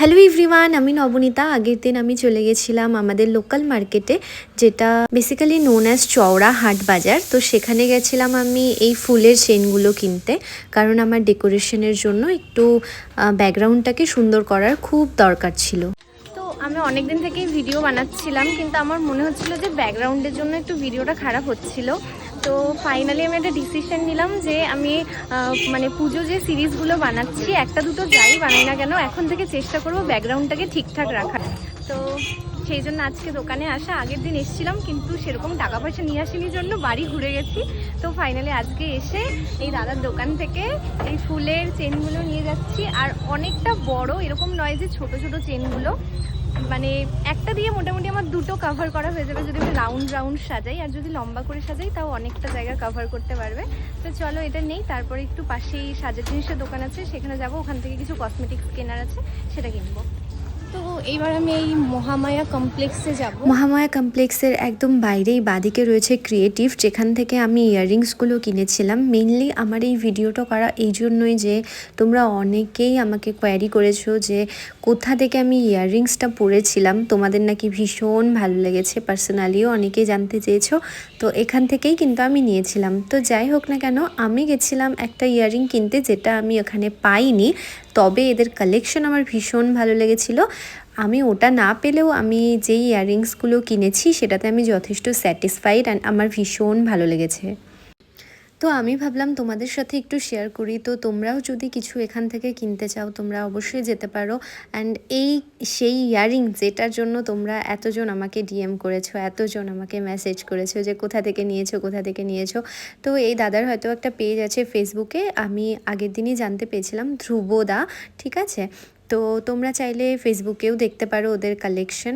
Hello everyone আমি নবনীতা। আগের দিন আমি চলে গেছিলাম আমাদের লোকাল মার্কেটে যেটা বেসিক্যালি নোন অ্যাজ চওড়া হাট বাজার। তো সেখানে গেছিলাম আমি এই ফুলের চেনগুলো কিনতে, কারণ আমার ডেকোরেশনের জন্য একটু ব্যাকগ্রাউন্ডটাকে সুন্দর করার খুব দরকার ছিল। আমি অনেক দিন থেকেই ভিডিও বানাচ্ছিলাম, কিন্তু আমার মনে হচ্ছিল যে ব্যাকগ্রাউন্ডের জন্য একটু ভিডিওটা খারাপ হচ্ছিল। তো ফাইনালি আমি একটা ডিসিশন নিলাম যে আমি মানে পুজো যে সিরিজগুলো বানাচ্ছি, একটা দুটো যাই বানাই না কেন, এখন থেকে চেষ্টা করব ব্যাকগ্রাউন্ডটাকে ঠিকঠাক রাখার। তো সেই জন্য আজকে দোকানে আসা, আগের দিন এসেছিলাম, কিন্তু সেরকম টাকা পয়সা নিয়ে আসিনি জন্য বাড়ি ঘুরে গেছি। তো ফাইনালি আজকে এসে এই দাদার দোকান থেকে এই ফুলের চেনগুলো নিয়ে যাচ্ছি। আর অনেকটা বড়, এরকম নয় যে ছোট ছোট চেনগুলো মানে একটা দিয়ে মোটামুটি আমার দুটো কাভার করা হয়ে যাবে যদি আমি রাউন্ড রাউন্ড সাজাই, আর যদি লম্বা করে সাজাই, তাও অনেকটা জায়গা কাভার করতে পারবে। তো চলো এটা নেই, তারপরে একটু পাশেই সাজার জিনিসের দোকান আছে, সেখানে যাব, ওখান থেকে কিছু কসমেটিক্স কেনার আছে, সেটা কিনবো। তো এইবার আমি এই মহামায়া কমপ্লেক্সে মহামায়া কমপ্লেক্সের একদম বাইরেই বাদিকে রয়েছে ক্রিয়েটিভ যেখান থেকে আমি ইয়াররিংসগুলো কিনেছিলাম। মেনলি আমার এই ভিডিওটা করা এই জন্যই যে তোমরা অনেকেই আমাকে কোয়ারি করেছ যে কোথা থেকে আমি ইয়াররিংসটা পরেছিলাম। তোমাদের নাকি ভীষণ ভালো লেগেছে পার্সোনালিও অনেকেই জানতে চেয়েছো। তো এখান থেকেই কিন্তু আমি নিয়েছিলাম। তো যাই হোক না কেন, আমি গেছিলাম একটা ইয়াররিং কিনতে, যেটা আমি ওখানে পাইনি। তবে এদের কালেকশন আমার ভীষণ ভালো লেগেছিল। আমি ওটা না পেলেও আমি যেই ইয়াররিংসগুলো কিনেছি, সেটাতে আমি যথেষ্ট স্যাটিসফাইড অ্যান্ড আমার ভীষণ ভালো লেগেছে। তো আমি ভাবলাম তোমাদের সাথে একটু শেয়ার করি। তো তোমরাও যদি কিছু এখান থেকে কিনতে চাও, তোমরা অবশ্যই যেতে পারো। অ্যান্ড এই সেই ইয়াররিং যেটার জন্য তোমরা এতজন আমাকে ডিএম করেছ, এতজন আমাকে মেসেজ করেছ যে কোথা থেকে নিয়েছো, কোথা থেকে নিয়েছো। তো এই দাদার হয়তো একটা পেজ আছে ফেসবুকে আমি আগের দিনই জানতে পেয়েছিলাম, ধ্রুবদা, ঠিক আছে? তো তোমরা চাইলে ফেসবুকেও দেখতে পারো ওদের কালেকশন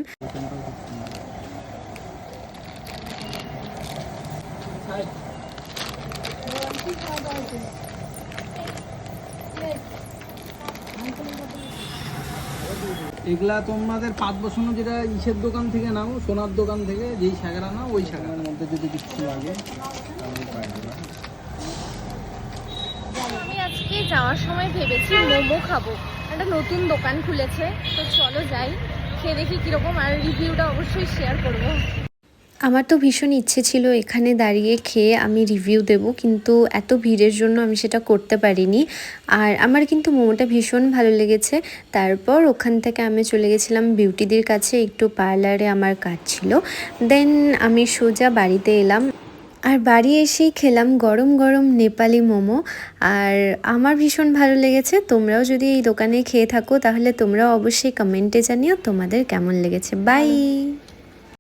এগুলা তোমাদের পাঁচ বসানো যেটা ইসের দোকান থেকে নাও, সোনার দোকান থেকে, যেই শাখারা নাও, ওই শাখার মধ্যে যদি কিছু লাগে। আমি আজকে যাওয়ার সময় ভেবেছি মোমো খাব একটা নতুন দোকান খুলেছে, তো চলো যাই, খেয়ে দেখি কীরকম, আর রিভিউটা অবশ্যই শেয়ার করব আমার তো ভীষণ ইচ্ছে ছিল এখানে দাঁড়িয়ে খেয়ে আমি রিভিউ দেব, কিন্তু এত ভিড়ের জন্য আমি সেটা করতে পারিনি। আর আমার কিন্তু মোমোটা ভীষণ ভালো লেগেছে। তারপর ওখান থেকে আমি চলে গেছিলাম বিউটিদের কাছে, একটু পার্লারে আমার কাজ ছিল। দেন আমি সোজা বাড়িতে এলাম। আর বাড়ি এসেই খেলাম গরম গরম নেপালি মোমো। আর আমার ভীষণ ভালো লেগেছে। তোমরাও যদি এই দোকানে খেয়ে থাকো, তাহলে তোমরাও অবশ্যই কমেন্টে জানিও তোমাদের কেমন লেগেছে। বাই